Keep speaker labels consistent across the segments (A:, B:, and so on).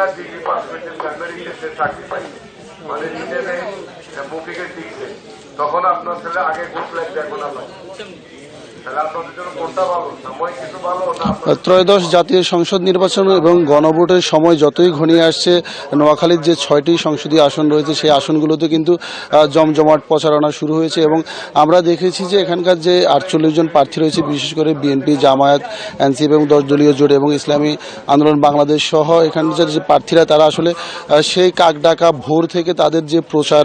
A: তিনটা degree pass করেছেন primary সে চাকরি পাইছে মানে নিজেদের বুকিংয়ে দিচ্ছে তখন আপনার ছেলে আগে ঘুষ লাগছে এখন আপনার
B: ত্রয়োদশ জাতীয় সংসদ নির্বাচন এবং গণভোটের সময় যতই ঘনিয়ে আসছে, নোয়াখালীর যে ছয়টি সংসদীয় আসন রয়েছে, সেই আসনগুলোতে কিন্তু জমজমাট প্রচারণা শুরু হয়েছে এবং আমরা দেখেছি যে এখানকার যে আটচল্লিশ জন প্রার্থী রয়েছে, বিশেষ করে বিএনপি জামায়াত এনসিপি এবং দশ দলীয় জোট এবং ইসলামী আন্দোলন বাংলাদেশ সহ এখানকার যে প্রার্থীরা, তারা আসলে সেই কাকডাকা ভোর থেকে তাদের যে প্রচার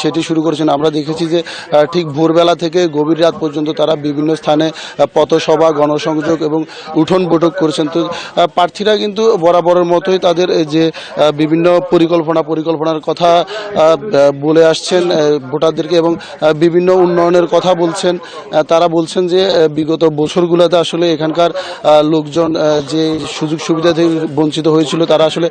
B: সেটি শুরু করেছেন। আমরা দেখেছি যে ঠিক ভোরবেলা থেকে গভীর রাত পর্যন্ত তারা বিভিন্ন স্থানে আহ, পথসভা গণসংযোগ এবং উঠোন বৈঠক করেছেন। তো প্রার্থীরা কিন্তু বরাবরের মতোই তাদের যে বিভিন্ন পরিকল্পনা পরিকল্পনার কথা বলে আসছেন ভোটারদেরকে এবং বিভিন্ন উন্নয়নের কথা বলছেন। তারা বলছেন যে বিগত বছরগুলোতে আসলে এখানকার লোকজন যে সুযোগ সুবিধা থেকে বঞ্চিত হয়েছিল তারা আসলে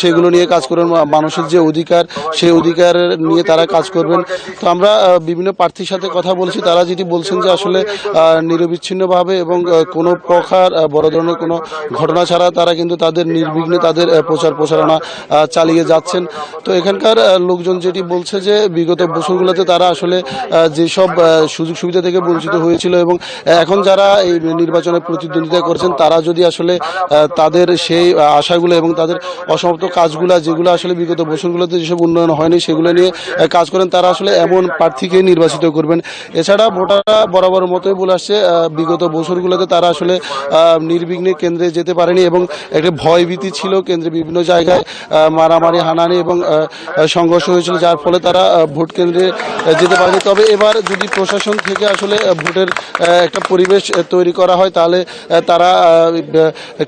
B: সেগুলো নিয়ে কাজ করবেন মানুষের যে অধিকার সেই অধিকার নিয়ে তারা কাজ করবেন। তো আমরা বিভিন্ন প্রার্থীর সাথে কথা বলছি। তারা যেটি বলছেন যে আসলে নিরবিচ্ছিন্নভাবে এবং কোনো প্রকার বড় ধরনের কোনো ঘটনা ছাড়া তারা কিন্তু তাদের নির্বিঘ্নে তাদের প্রচার প্রচারণা চালিয়ে যাচ্ছেন। তো এখানকার লোকজন যেটি বলছে যে বিগত বছরগুলোতে তারা আসলে যেসব সুযোগ সুবিধা থেকে বঞ্চিত হয়েছিল এবং এখন যারা এই নির্বাচনে প্রতিদ্বন্দ্বিতা করছেন, তারা যদি আসলে তাদের সেই আশাগুলো এবং তাদের অসমাপ্ত কাজগুলো, যেগুলো আসলে বিগত বছরগুলোতে যেসব উন্নয়ন হয়নি, সেগুলো নিয়ে কাজ করেন, তারা আসলে এমন প্রার্থীকে নির্বাচিত করবেন। এছাড়া ভোটাররা বরাবর মতোই বলে আসছে আহ, বিগত বছরগুলোতে তারা আসলে নির্বিঘ্নে কেন্দ্রে যেতে পারেনি এবং একটা ভয়ভীতি ছিল কেন্দ্রে বিভিন্ন জায়গায় মারামারি হানানি এবং সংঘর্ষ হয়েছিল যার ফলে তারা ভোট কেন্দ্রে যেতে পারেনি। তবে এবার যদি প্রশাসন থেকে আসলে ভোটের একটা পরিবেশ তৈরি করা হয় তাহলে তারা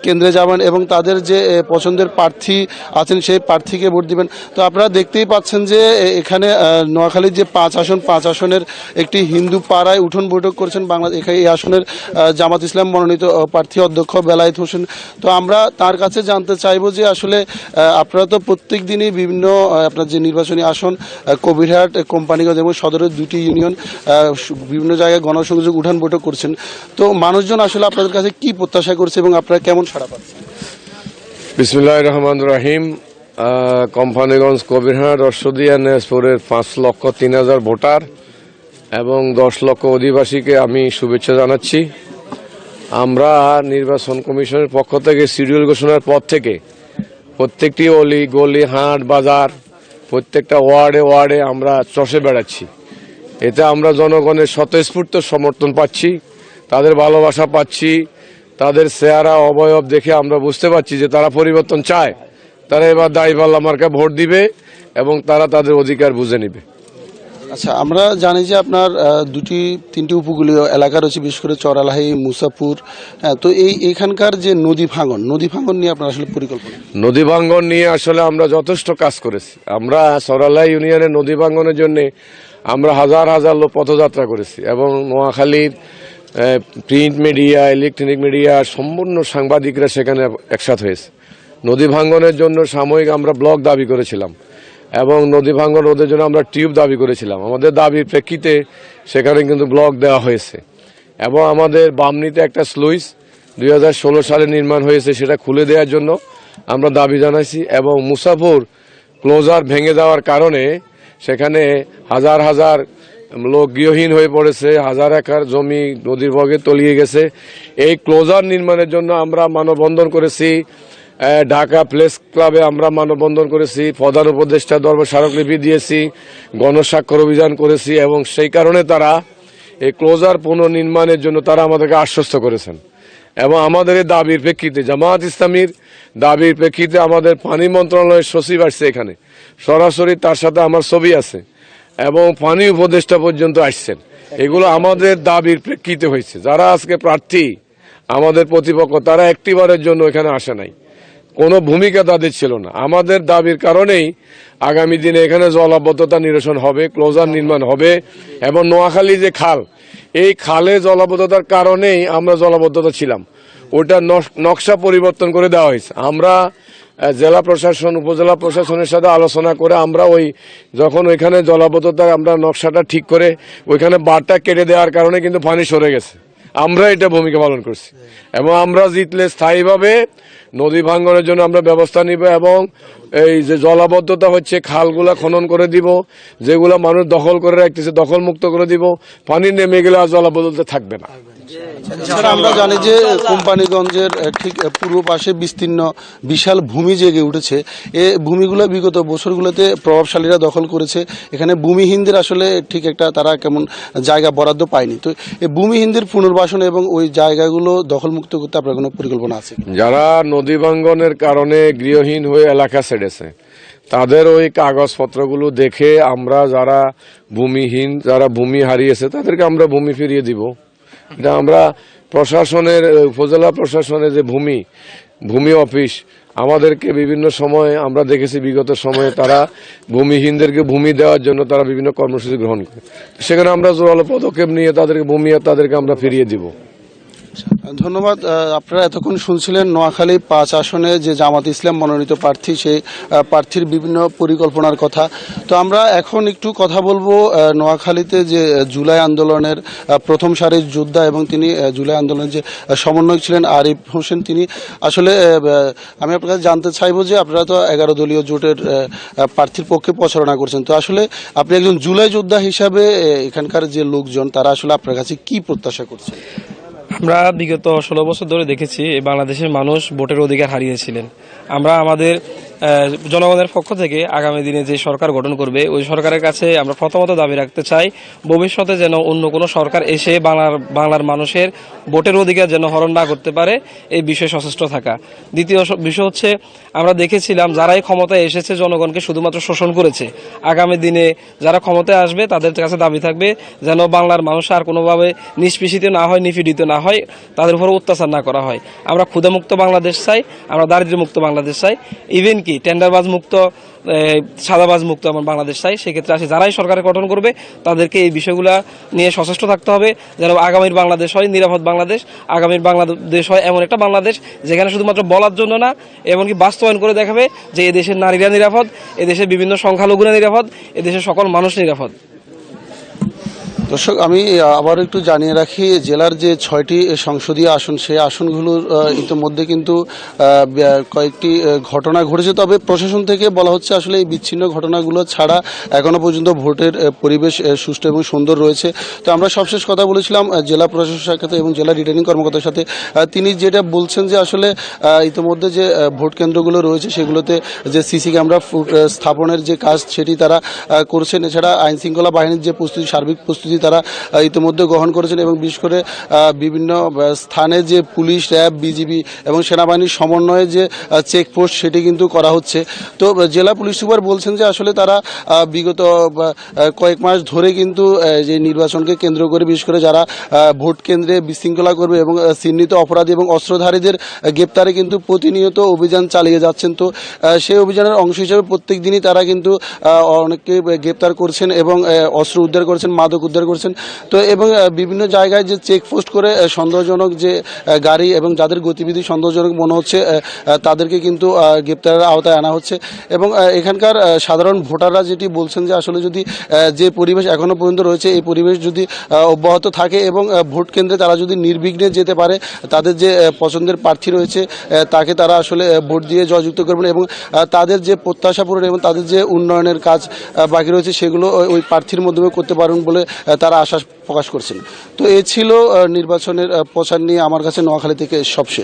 B: কেন্দ্রে যাবেন এবং তাদের যে পছন্দের প্রার্থী আছেন সেই প্রার্থীকে ভোট দিবেন। তো আপনারা দেখতেই পাচ্ছেন যে এখানে নোয়াখালীর যে পাঁচ আসন পাঁচ আসনের একটি হিন্দু পাড়ায় উঠোন বৈঠক করেছেন বাংলাদেশ এখানে এই আসনের জামাত ইসলাম মনোনীত প্রার্থী অধ্যক্ষ বেলায়েত হোসেন। তো আমরা তার কাছে জানতে চাইব যে আসলে আপনারা তো প্রত্যেক দিনই বিভিন্ন আপনার যে নির্বাচনী আসন কবিরহাট কোম্পানিগঞ্জ এবং সদরের দুটি ইউনিয়ন বিভিন্ন জায়গায় গণসংযোগ উঠান বৈঠক করছেন। তো মানুষজন আসলে আপনাদের কাছে কি প্রত্যাশা করছে এবং আপনারা কেমন সাড়া পাচ্ছেন?
C: বিসমুল্লাহ রহমান রাহিম। কোম্পানিগঞ্জ কবিরহাট রসদিয়া নেসপুরের পাঁচ লক্ষ তিন হাজার ভোটার। এবং দশ লক্ষ অধিবাসীকে আমি শুভেচ্ছা জানাচ্ছি। আমরা নির্বাচন কমিশনের পক্ষ থেকে শিডিউল ঘোষণার পর থেকে প্রত্যেকটি অলি, গলি, হাট, বাজার, প্রত্যেকটা ওয়ার্ডে ওয়ার্ডে আমরা চষে বেড়াচ্ছি। এতে আমরা জনগণের স্বতঃস্ফূর্ত সমর্থন পাচ্ছি, তাদের ভালোবাসা পাচ্ছি, তাদের চেহারা অবয়ব দেখে আমরা বুঝতে পারছি যে তারা পরিবর্তন চায়। তারা এবার দায়ীপাল্লা মার্কা ভোট দিবে এবং তারা তাদের অধিকার বুঝে নিবে।
B: আচ্ছা আমরা জানি যে আপনার দুটি, তিনটি উপকূলীয় এলাকা রয়েছে, বিশেষ করে চরালাহি মুসাপুর তো এই এখানকার যে নদী ভাঙন নদী ভাঙন নিয়ে আপনার আসলে পরিকল্পনা?
C: নদী ভাঙ্গন নিয়ে আসলে আমরা যথেষ্ট কাজ করেছি। আমরা সরালা ইউনিয়নের নদী ভাঙ্গনের জন্য আমরা হাজার হাজার লোক পথযাত্রা করেছি এবং নোয়াখালীর প্রিন্ট মিডিয়া ইলেকট্রনিক মিডিয়া সম্পূর্ণ সাংবাদিকরা সেখানে একসাথ হয়েছে। নদী ভাঙ্গনের জন্য সাময়িক আমরা ব্লক দাবি করেছিলাম। এবং নদী ভাঙ্গন রোধের জন্য আমরা টিউব দাবি করেছিলাম। আমাদের দাবির প্রেক্ষিতে সেখানে কিন্তু ব্লক দেওয়া হয়েছে। এবং আমাদের বামনিতে একটা স্লুইস দুই হাজার ষোলো সালে নির্মাণ হয়েছে, সেটা খুলে দেওয়ার জন্য আমরা দাবি জানাইছি এবং মুসাফুর ক্লোজার ভেঙে দেওয়ার কারণে সেখানে হাজার হাজার লোক গৃহহীন হয়ে পড়েছে, হাজার একর জমি নদীর বগে তলিয়ে গেছে। এই ক্লোজার নির্মাণের জন্য আমরা মানববন্ধন করেছি। ঢাকা প্লেস ক্লাবে আমরা মানববন্ধন করেছি, প্রধান উপদেষ্টা দরবার স্মারকলিপি দিয়েছি, গণস্বাক্ষর অভিযান করেছি এবং সেই কারণে তারা এই ক্লোজার পুনর্নির্মাণের জন্য তারা আমাদেরকে আশ্বস্ত করেছেন। এবং আমাদের এই দাবির প্রেক্ষিতে, জামায়াত ইসলামীর দাবির প্রেক্ষিতে আমাদের পানি মন্ত্রণালয়ের সচিব আসছে এখানে। সরাসরি তার সাথে আমার ছবি আছে এবং পানি উপদেষ্টা পর্যন্ত আসছেন। এগুলো আমাদের দাবির প্রেক্ষিতে হয়েছে। যারা আজকে প্রার্থী, আমাদের প্রতিপক্ষ, তারা একটিবারের জন্য এখানে আসে নাই। কোনো ভূমিকা তাদের ছিল না। আমাদের দাবির কারণেই আগামী দিনে এখানে জলাবদ্ধতা নিরসন হবে, ক্লোজার নির্মাণ হবে এবং নোয়াখালী যে খাল, এই খালে জলাবদ্ধতার কারণেই আমরা জলাবদ্ধতা ছিলাম। ওটা নক- নকশা পরিবর্তন করে দেওয়া হয়েছে। আমরা জেলা প্রশাসন, উপজেলা প্রশাসনের সাথে আলোচনা করে আমরা ওই যখন ওইখানে জলাবদ্ধতা আমরা নকশাটা ঠিক করে ওইখানে বারটা কেটে দেওয়ার কারণে কিন্তু পানি সরে গেছে। আমরা এটা ভূমিকা পালন করছি। এবং আমরা জিতলে স্থায়ীভাবে নদী ভাঙ্গনের জন্য আমরা ব্যবস্থা নিব এবং এই যে জলাবদ্ধতা হচ্ছে খালগুলা খনন করে দিব যেগুলা মানুষ দখল করে রাখতেছে দখল মুক্ত করে দিব পানি নেমে গেলে আর জলাবদ্ধতা থাকবে না।
B: আমরা জানি যে কোম্পানিগঞ্জের ঠিক পূর্ব পাশে বিস্তীর্ণ বিশাল ভূমি জেগে উঠেছে। এ ভূমিগুলো বিগত বছরগুলোতে প্রভাবশালীরা দখল করেছে। এখানে ভূমিহীনদের আসলে ঠিক একটা তারা কেমন জায়গা বরাদ্দ পায়নি। তো এই ভূমিহীনদের পুনর্বাসন এবং ওই জায়গাগুলো দখলমুক্ত করতে আপনার কোনো পরিকল্পনা আছে
C: যারা নদী ভাঙ্গনের কারণে গৃহহীন হয়ে এলাকা ছেড়েছে তাদের ওই কাগজপত্রগুলো দেখে আমরা যারা ভূমিহীন, যারা ভূমি হারিয়েছে, তাদেরকে আমরা ভূমি ফিরিয়ে দিব। এটা আমরা প্রশাসনের, উপজেলা প্রশাসনের যে ভূমি ভূমি অফিস, আমাদেরকে বিভিন্ন সময় আমরা দেখেছি, বিগত সময়ে তারা ভূমিহীনদেরকে ভূমি দেওয়ার জন্য তারা বিভিন্ন কর্মসূচি গ্রহণ করে। সেখানে আমরা জোরালো পদক্ষেপ নিয়ে তাদেরকে ভূমি তাদেরকে আমরা ফিরিয়ে দিব।
B: ধন্যবাদ আপনারা এতক্ষণ শুনছিলেন নোয়াখালী পাঁচ আসনে যে জামাত ইসলাম মনোনীত প্রার্থী সেই প্রার্থীর বিভিন্ন পরিকল্পনার কথা। তো আমরা এখন একটু কথা বলব নোয়াখালীতে যে জুলাই আন্দোলনের প্রথম সারির যোদ্ধা এবং তিনি জুলাই আন্দোলনের যে সমন্বয়ক ছিলেন আরিফ হোসেন, তিনি আসলে আমি আপনার কাছে জানতে চাইব যে আপনারা তো এগারো দলীয় জোটের প্রার্থীর পক্ষে প্রচারণা করছেন। তো আসলে আপনি একজন জুলাই যোদ্ধা হিসাবে এখানকার যে লোকজন, তারা আসলে আপনার কাছে কি প্রত্যাশা করছেন
D: আমরা বিগত ষোলো বছর ধরে দেখেছি বাংলাদেশের মানুষ ভোটের অধিকার হারিয়েছিলেন। আমরা আমাদের জনগণের পক্ষ থেকে আগামী দিনে যে সরকার গঠন করবে, ওই সরকারের কাছে আমরা প্রথমত দাবি রাখতে চাই, ভবিষ্যতে যেন অন্য কোনো সরকার এসে বাংলার বাংলার মানুষের ভোটের অধিকার যেন হরণ না করতে পারে, এই বিষয়ে সচেষ্ট থাকা। দ্বিতীয় বিষয় হচ্ছে, আমরা দেখেছিলাম যারাই ক্ষমতায় এসেছে, জনগণকে শুধুমাত্র শোষণ করেছে। আগামী দিনে যারা ক্ষমতায় আসবে, তাদের কাছে দাবি থাকবে যেন বাংলার মানুষ আর কোনোভাবে নিষ্পেষিত না হয়, নিপীড়িত না হয়, তাদের উপর অত্যাচার না করা হয়। আমরা ক্ষুধামুক্ত বাংলাদেশ চাই, আমরা দারিদ্র্য মুক্ত বাংলাদেশ চাই। ইভেন কি, টেন্ডারবাজ মুক্ত সাদাবাজ মুক্ত আমার বাংলাদেশ চাই। সেক্ষেত্রে আসে, যারাই সরকার গঠন করবে, তাদেরকে এই বিষয়গুলো নিয়ে সচেষ্ট থাকতে হবে, যেন আগামীর বাংলাদেশ হয়, নিরাপদ বাংলাদেশ। আগামীর বাংলাদেশ হয় এমন একটা বাংলাদেশ, যেখানে শুধুমাত্র বলার জন্য না, এমনকি বাস্তবায়ন করে দেখাবে যে এদেশের নারীরা নিরাপদ এদেশের বিভিন্ন সংখ্যালঘুরা নিরাপদ এদেশের সকল মানুষ নিরাপদ।
B: দর্শক, আমি আবার একটু জানিয়ে রাখি, জেলার যে ছয়টি সংসদীয় আসন, সেই আসনগুলোর ইতিমধ্যে কিন্তু কয়েকটি ঘটনা ঘটেছে। তবে প্রশাসন থেকে বলা হচ্ছে, আসলে এই বিচ্ছিন্ন ঘটনাগুলো ছাড়া এখনও পর্যন্ত ভোটের পরিবেশ সুষ্ঠু এবং সুন্দর রয়েছে। তো আমরা সবশেষ কথা বলেছিলাম জেলা প্রশাসকের সাথে এবং জেলা রিটার্নিং কর্মকর্তার সাথে তিনি যেটা বলছেন যে, আসলে ইতিমধ্যে যে ভোট কেন্দ্রগুলো রয়েছে, সেগুলোতে যে সিসি ক্যামেরা স্থাপনের যে কাজ, সেটি তারা করছেন। এছাড়া আইনশৃঙ্খলা বাহিনীর যে প্রস্তুতি, সার্বিক প্রস্তুতি তারা ইতিমধ্যে গ্রহণ করেছেন এবং বিশেষ করে বিভিন্ন স্থানে যে পুলিশ, র্যাব, বিজিবি এবং সেনাবাহিনীর সমন্বয়ে যে চেকপোস্ট সেটি কিন্তু করা হচ্ছে। তো জেলা পুলিশ সুপার বলছেন যে আসলে তারা বিগত কয়েক মাস ধরে কিন্তু যে নির্বাচনকে কেন্দ্র করে বিশেষ করে যারা ভোট কেন্দ্রে বিশৃঙ্খলা করবে এবং চিহ্নিত অপরাধী এবং অস্ত্রধারীদের গ্রেপ্তারে কিন্তু প্রতিনিয়ত অভিযান চালিয়ে যাচ্ছেন। তো সেই অভিযানের অংশ হিসেবে প্রত্যেক দিনই তারা কিন্তু অনেককে গ্রেপ্তার করছেন এবং অস্ত্র উদ্ধার করছেন, মাদক উদ্ধার করছেন। তো এবং বিভিন্ন জায়গায় যে চেকপোস্ট করে সন্দেহজনক যে গাড়ি এবং যাদের গতিবিধি সন্দেহজনক মনে হচ্ছে তাদেরকে কিন্তু গ্রেপ্তারের আওতায় আনা হচ্ছে। এবং এখানকার সাধারণ ভোটাররা যেটি বলছেন যে আসলে যদি যে পরিবেশ এখনও পর্যন্ত রয়েছে, এই পরিবেশ যদি অব্যাহত থাকে এবং ভোট কেন্দ্রে তারা যদি নির্বিঘ্নে যেতে পারে, তাদের যে পছন্দের প্রার্থী রয়েছে তাকে তারা আসলে ভোট দিয়ে জয়যুক্ত করবেন এবং তাদের যে প্রত্যাশা পূরণ এবং তাদের যে উন্নয়নের কাজ বাকি রয়েছে, সেগুলো ওই- প্রার্থীর মাধ্যমে করতে পারবেন বলে তারা আশ্বাস প্রকাশ করছেন তো এ ছিল নির্বাচনের প্রচার নিয়ে আমার কাছে নোয়াখালী থেকে সবশেষ।